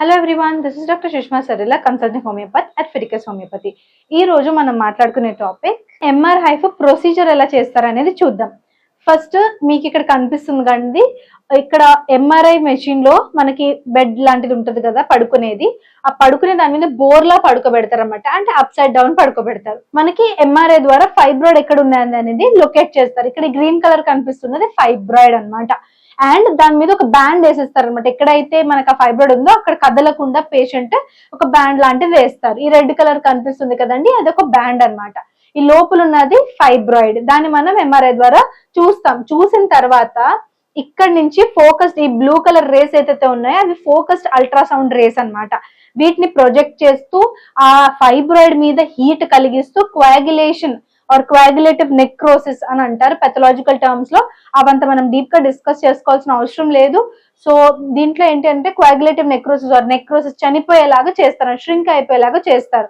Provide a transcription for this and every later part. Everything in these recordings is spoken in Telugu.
Hello everyone this is doctor Sushma Sarila consulting homeopathy at Fiticus homeopathy ఈ రోజు మనం మాట్లాడుకునే టాపిక్ ఎంఆర్ హైఫ్ ప్రొసీజర్ ఎలా చేస్తారనేది చూద్దాం. ఫస్ట్ మీకు ఇక్కడ కనిపిస్తుంది కండి ఇక్కడ ఎంఆర్ఐ మెషిన్లో మనకి బెడ్ లాంటిది ఉంటది కదా పడుకునేది. ఆ పడుకునే దాని మీద బోర్లా పడుకోబెడతారు అనమాట అంటే అప్ సైడ్ డౌన్ పడుకోబెడతారు. మనకి ఎంఆర్ఐ ద్వారా ఫైబ్రాయిడ్ ఎక్కడ ఉన్నది అనేది లొకేట్ చేస్తారు. ఇక్కడ గ్రీన్ కలర్ కనిపిస్తున్నది ఫైబ్రాయిడ్ అన్నమాట. అండ్ దాని మీద ఒక బ్యాండ్ వేసేస్తారు అనమాట ఎక్కడైతే మనకు ఆ ఫైబ్రాయిడ్ ఉందో అక్కడ కదలకుండా పేషెంట్ ఒక బ్యాండ్ లాంటిది వేస్తారు. ఈ రెడ్ కలర్ కనిపిస్తుంది కదండి. అది ఒక బ్యాండ్ అన్నమాట. ఈ లోపల ఉన్నది ఫైబ్రాయిడ్ దాన్ని మనం ఎంఆర్ఐ ద్వారా చూస్తాం. చూసిన తర్వాత ఇక్కడ నుంచి ఫోకస్డ్ ఈ బ్లూ కలర్ రేస్ ఏదైతే ఉన్నాయో అవి ఫోకస్డ్ అల్ట్రాసౌండ్ రేస్ అన్నమాట. వీటిని ప్రొజెక్ట్ చేస్తూ ఆ ఫైబ్రాయిడ్ మీద హీట్ కలిగిస్తూ క్వాగ్యులేషన్ ఆర్ క్వాగులేటివ్ నెక్రోసిస్ అని అంటారు పెథలాజికల్ టర్మ్స్లో. అవంతా మనం డీప్గా డిస్కస్ చేసుకోవాల్సిన అవసరం లేదు. సో దీంట్లో ఏంటంటే క్వాగులేటివ్ నెక్రోసిస్ ఆర్ నెక్రోసిస్ చనిపోయేలాగా చేస్తారు. ష్రింక్ అయిపోయేలాగా చేస్తారు.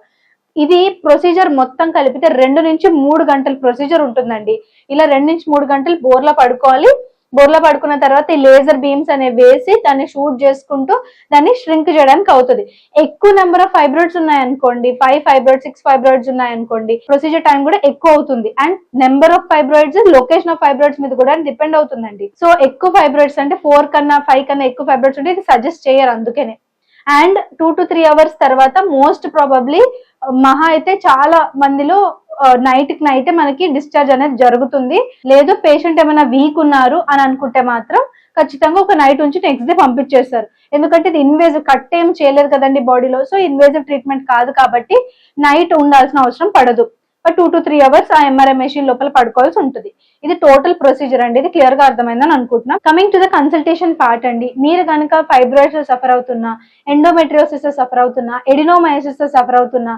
ఇది ప్రొసీజర్ మొత్తం కలిపితే రెండు నుంచి మూడు గంటల ప్రొసీజర్ ఉంటుందండి. ఇలా రెండు నుంచి మూడు గంటలు బోర్లో పడుకోవాలి. బోర్లో పడుకున్న తర్వాత ఈ లేజర్ బీమ్స్ అనేవి వేసి దాన్ని షూట్ చేసుకుంటూ దాన్ని ష్రింక్ చేయడానికి అవుతుంది. ఎక్కువ నెంబర్ ఆఫ్ ఫైబ్రాయిడ్స్ ఉన్నాయనుకోండి ఫైవ్ ఫైబ్రాయిడ్స్ సిక్స్ ఫైబ్రాయిడ్స్ ఉన్నాయనుకోండి ప్రొసీజర్ టైం కూడా ఎక్కువ అవుతుంది. And number of fibroids location of fibroids మీద కూడా డిపెండ్ అవుతుందండి. సో ఎక్కువ ఫైబ్రాయిడ్స్ అంటే ఫోర్ కన్నా ఫైవ్ కన్నా ఎక్కువ ఫైబ్రాయిడ్స్ ఉంటే ఇది సజెస్ట్ చేయరు అందుకనే. And two to three hours తర్వాత మోస్ట్ ప్రాబబ్లీ మహా అయితే చాలా మందిలో నైట్కి నైట్ మనకి డిశ్చార్జ్ అనేది జరుగుతుంది. లేదు పేషెంట్ ఏమైనా వీక్ ఉన్నారు అని అనుకుంటే మాత్రం ఖచ్చితంగా ఒక నైట్ ఉంచి నెక్స్ట్ డే పంపించేస్తారు. ఎందుకంటే ఇది ఇన్వేజివ్ కట్ ఏం చేయలేదు కదండి బాడీలో. సో ఇన్వేజివ్ ట్రీట్మెంట్ కాదు కాబట్టి నైట్ ఉండాల్సిన అవసరం పడదు. టూ టు త్రీ అవర్స్ ఆ ఎంఆర్ఐ మెషిన్ లోపల పడుకోవాల్సి ఉంటుంది. ఇది టోటల్ ప్రొసీజర్ అండి. ఇది క్లియర్గా అర్థమైందని అనుకుంటున్నాం. Coming to the consultation part అండి. మీరు కనుక ఫైబ్రాయిడ్స్ సఫర్ అవుతున్నా ఎండోమెట్రియోసిస్ సఫర్ అవుతున్నా ఎడినోమయోసిస్ సఫర్ అవుతున్నా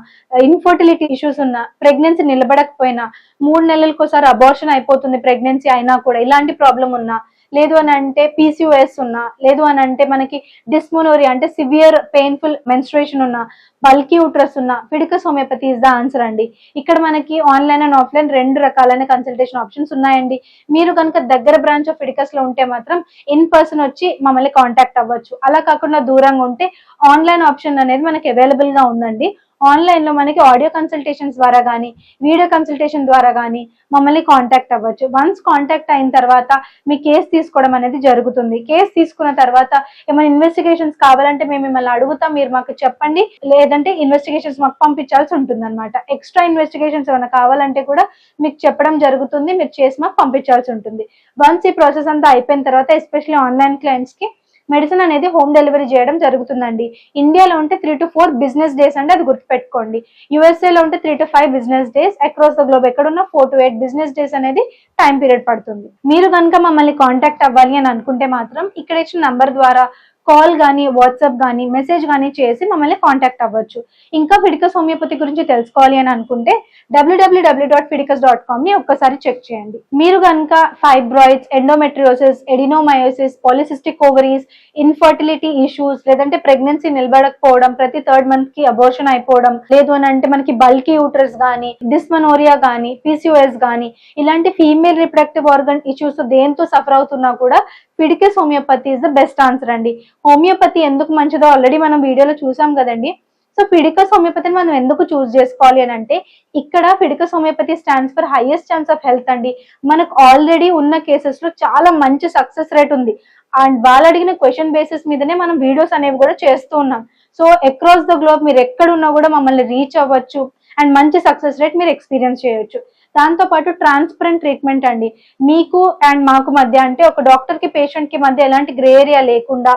ఇన్ఫర్టిలిటీ ఇష్యూస్ ఉన్నా ప్రెగ్నెన్సీ నిలబడకపోయినా మూడు నెలలకు ఒకసారి అబార్షన్ అయిపోతుంది ప్రెగ్నెన్సీ అయినా కూడా ఇలాంటి ప్రాబ్లం ఉన్నా లేదు అని అంటే పీసీఓఎస్ ఉన్నా లేదు అని అంటే మనకి డిస్మోనోరి అంటే సివియర్ పెయిన్ఫుల్ మెన్స్ట్రేషన్ ఉన్నా బల్కీ యూట్రస్ ఉన్న Fiticus homeopathy is the answer అండి. ఇక్కడ మనకి ఆన్లైన్ అండ్ ఆఫ్లైన్ రెండు రకాలైన కన్సల్టేషన్ ఆప్షన్స్ ఉన్నాయండి. మీరు కనుక దగ్గర బ్రాంచ్ ఆఫ్ ఫిడికస్లో ఉంటే మాత్రం ఇన్ పర్సన్ వచ్చి మమ్మల్ని కాంటాక్ట్ అవ్వచ్చు. అలా కాకుండా దూరంగా ఉంటే ఆన్లైన్ ఆప్షన్ అనేది మనకి అవైలబుల్గా ఉందండి. ఆన్లైన్లో మనకి ఆడియో కన్సల్టేషన్స్ ద్వారా కానీ వీడియో కన్సల్టేషన్ ద్వారా కానీ మమ్మల్ని కాంటాక్ట్ అవ్వచ్చు. వన్స్ కాంటాక్ట్ అయిన తర్వాత మీ కేసు తీసుకోవడం అనేది జరుగుతుంది. కేసు తీసుకున్న తర్వాత ఏమైనా ఇన్వెస్టిగేషన్స్ కావాలంటే మేము మిమ్మల్ని అడుగుతాం. మీరు మాకు చెప్పండి. లేదంటే ఇన్వెస్టిగేషన్స్ మాకు పంపించాల్సి ఉంటుంది అనమాట ఎక్స్ట్రా ఇన్వెస్టిగేషన్స్ ఏమైనా కావాలంటే కూడా మీకు చెప్పడం జరుగుతుంది. మీరు చేసి మాకు పంపించాల్సి ఉంటుంది. వన్స్ ఈ ప్రాసెస్ అంతా అయిపోయిన తర్వాత ఎస్పెషల్లీ ఆన్లైన్ క్లయింట్స్కి మెడిసిన్ అనేది హోమ్ డెలివరీ చేయడం జరుగుతుందండి. ఇండియాలో ఉంటే three to four business days అంటే అది గుర్తుపెట్టుకోండి. యుఎస్ఏలో ఉంటే three to five business days across the globe ఎక్కడున్న four to eight business days అనేది టైం పీరియడ్ పడుతుంది. మీరు కనుక మమ్మల్ని కాంటాక్ట్ అవ్వాలి అని అనుకుంటే మాత్రం ఇక్కడ ఇచ్చిన నంబర్ ద్వారా కాల్ కానీ వాట్సాప్ కానీ మెసేజ్ కానీ చేసి మమ్మల్ని కాంటాక్ట్ అవ్వచ్చు. ఇంకా ఫిడికస్ హోమియోపతి గురించి తెలుసుకోవాలి అని అనుకుంటే డబ్ల్యూడబ్ల్యూడబ్ల్యూ డాట్ ఫిడికస్ డాట్ కామ్ని ఒక్కసారి చెక్ చేయండి. మీరు కనుక fibroids endometriosis adenomyosis polycystic ovaries infertility issues లేదంటే ప్రెగ్నెన్సీ నిలబడకపోవడం ప్రతి థర్డ్ మంత్కి అబోర్షన్ అయిపోవడం లేదు అని అంటే మనకి బల్కీ యూటర్స్ కానీ డిస్మనోరియా కానీ పీసీఓఎస్ కానీ ఇలాంటి ఫీమేల్ రిప్రొడక్టివ్ ఆర్గన్ ఇష్యూస్ దేంతో సఫర్ అవుతున్నా కూడా Fiticus homeopathy is the best answer అండి. హోమియోపతి ఎందుకు మంచిదో ఆల్రెడీ మనం వీడియోలో చూసాం కదండి. సో ఫిడికస్ హోమియోపతిని మనం ఎందుకు చూస్ చేసుకోవాలి అని అంటే ఇక్కడ Fiticus homeopathy stands for highest chance of health అండి. మనకు ఆల్రెడీ ఉన్న కేసెస్లో చాలా మంచి సక్సెస్ రేట్ ఉంది. అండ్ వాళ్ళు అడిగిన క్వశ్చన్ బేసిస్ మీదనే మనం వీడియోస్ అనేవి కూడా చేస్తూ ఉన్నాం. సో అక్రాస్ ద గ్లోబ్ మీరు ఎక్కడున్నా కూడా మమ్మల్ని రీచ్ అవ్వచ్చు. అండ్ మంచి సక్సెస్ రేట్ మీరు ఎక్స్పీరియన్స్ చేయొచ్చు. దాంతో పాటు ట్రాన్స్పరెంట్ ట్రీట్మెంట్ అండి. మీకు అండ్ మాకు మధ్య అంటే ఒక డాక్టర్కి పేషెంట్కి మధ్య ఎలాంటి గ్రే ఏరియా లేకుండా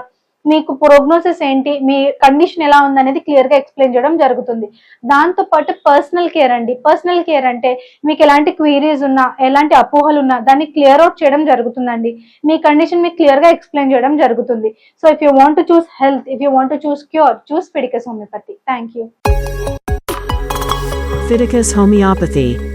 మీకు ప్రోగ్నోసిస్ ఏంటి? మీ కండిషన్ ఎలా ఉందనేది క్లియర్గా ఎక్స్ప్లెయిన్ చేయడం జరుగుతుంది. దాంతో పాటు పర్సనల్ కేర్ అండి. పర్సనల్ కేర్ అంటే మీకు ఎలాంటి క్వీరీస్ ఉన్నా ఎలాంటి అపోహలు ఉన్నా దాన్ని క్లియర్ అవుట్ చేయడం జరుగుతుందండి. మీ కండిషన్ మీకు క్లియర్గా ఎక్స్ప్లెయిన్ చేయడం జరుగుతుంది. So if you want to choose health if you want to choose cure choose Fiticus homeopathy thank you Fiticus Homeopathy.